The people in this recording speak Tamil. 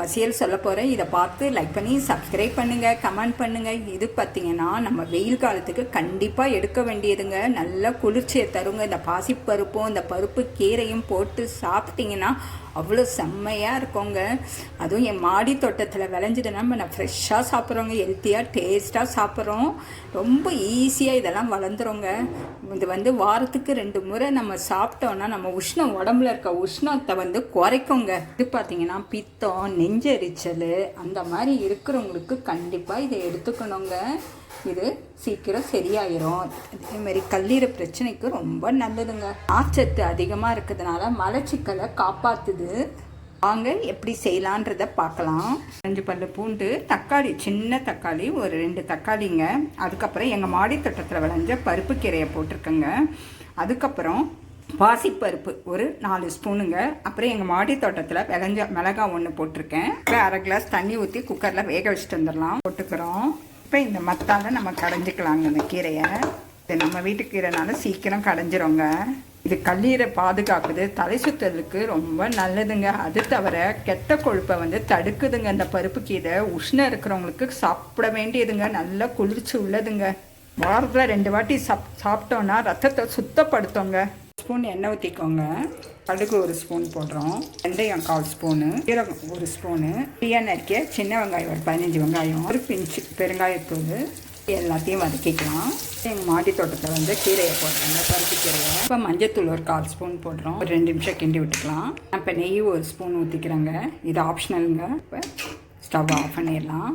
மசியல் சொல்ல போகிறேன் இதை பார்த்து லைக் பண்ணி சப்ஸ்கிரைப் பண்ணுங்கள் கமெண்ட் பண்ணுங்கள் இது பார்த்தீங்கன்னா நம்ம வெயில் காலத்துக்கு கண்டிப்பாக எடுக்க வேண்டியதுங்க. நல்ல குளிர்ச்சியை தருங்க. இந்த பாசிப்பருப்பும் இந்த பருப்பு கீரையும் போட்டு சாப்பிட்டீங்கன்னா அவ்வளோ செம்மையாக இருக்குங்க. அதுவும் என் மாடி தோட்டத்தில் விளைஞ்சிட்டுனா நம்ம நான் ஃப்ரெஷ்ஷாக சாப்பிட்றோங்க. ஹெல்த்தியாக டேஸ்ட்டாக சாப்பிட்றோம். ரொம்ப ஈஸியாக இதெல்லாம் வளர்ந்துருங்க. இது வந்து வாரத்துக்கு ரெண்டு முறை நம்ம சாப்பிட்டோன்னா நம்ம உஷ்ணம் உடம்புல இருக்க உஷ்ணத்தை வந்து குறைக்குங்க. இது பார்த்தீங்கன்னா பித்தம் நெஞ்செரிச்சல் அந்த மாதிரி இருக்கிறவங்களுக்கு கண்டிப்பாக இதை எடுத்துக்கணுங்க. இது சீக்கிரம் சரியாயிரும். இதேமாரி கல்லீரல் பிரச்சனைக்கு ரொம்ப நல்லதுங்க. நார்ச்சத்து அதிகமாக இருக்கிறதுனால மலச்சிக்கலை காப்பாற்றுது வாங்க எப்படி செய்யலான்றத பார்க்கலாம். அஞ்சு பல்லு பூண்டு தக்காளி சின்ன தக்காளி ஒரு ரெண்டு தக்காளிங்க. அதுக்கப்புறம் எங்கள் மாடி தோட்டத்தில் விளைஞ்ச பருப்பு கீரையை போட்டிருக்கேங்க. அதுக்கப்புறம் பாசிப்பருப்பு ஒரு நாலு ஸ்பூனுங்க. அப்புறம் எங்கள் மாடி தோட்டத்தில் விளைஞ்ச மிளகா ஒன்று போட்டிருக்கேன். அப்புறம் அரை கிளாஸ் தண்ணி ஊற்றி குக்கரில் வேக வச்சுட்டு வந்துடலாம். போட்டுக்கிறோம். இப்போ இந்த மத்தால நம்ம கடைஞ்சிக்கலாங்க இந்த கீரையை. இது நம்ம வீட்டு கீரைனால சீக்கிரம் கடைஞ்சிரோங்க. இது கல்லீரை பாதுகாக்குது. தலை சுத்தலுக்கு ரொம்ப நல்லதுங்க. அது தவிர கெட்ட கொழுப்பை வந்து தடுக்குதுங்க. இந்த பருப்பு கீரை உஷ்ணம் இருக்கிறவங்களுக்கு சாப்பிட வேண்டியதுங்க. நல்லா குளிர்ச்சி உள்ளதுங்க. வாரத்தில் ரெண்டு வாட்டி சாப் சாப்பிட்டோன்னா ரத்தத்தை சுத்தப்படுத்தோங்க. ஸ்பூன் எண்ணெய் ஊற்றிக்கோங்க கடுகு ஒரு ஸ்பூன் போடுறோம். வெந்தயம் கால் ஸ்பூனு. சீரகம் ஒரு ஸ்பூனு. பிரியா நறுக்கிய சின்ன வெங்காயம் ஒரு பதினஞ்சு வெங்காயம். ஒரு பிஞ்சு பெருங்காயத்தூள். எல்லாத்தையும் வதக்கிக்கலாம். எங்கள் மாடி தோட்டத்தில் வந்து கீரையை போடுறாங்க. பருப்பு கீரையை. இப்போ மஞ்சத்தூள் ஒரு கால் ஸ்பூன் போடுறோம். ஒரு ரெண்டு நிமிஷம் கிண்டி விட்டுக்கலாம். இப்போ நெய் ஒரு ஸ்பூன் ஊற்றிக்கிறேங்க இது ஆப்ஷனலுங்க இப்போ ஸ்டவ் ஆஃப் பண்ணிடலாம்.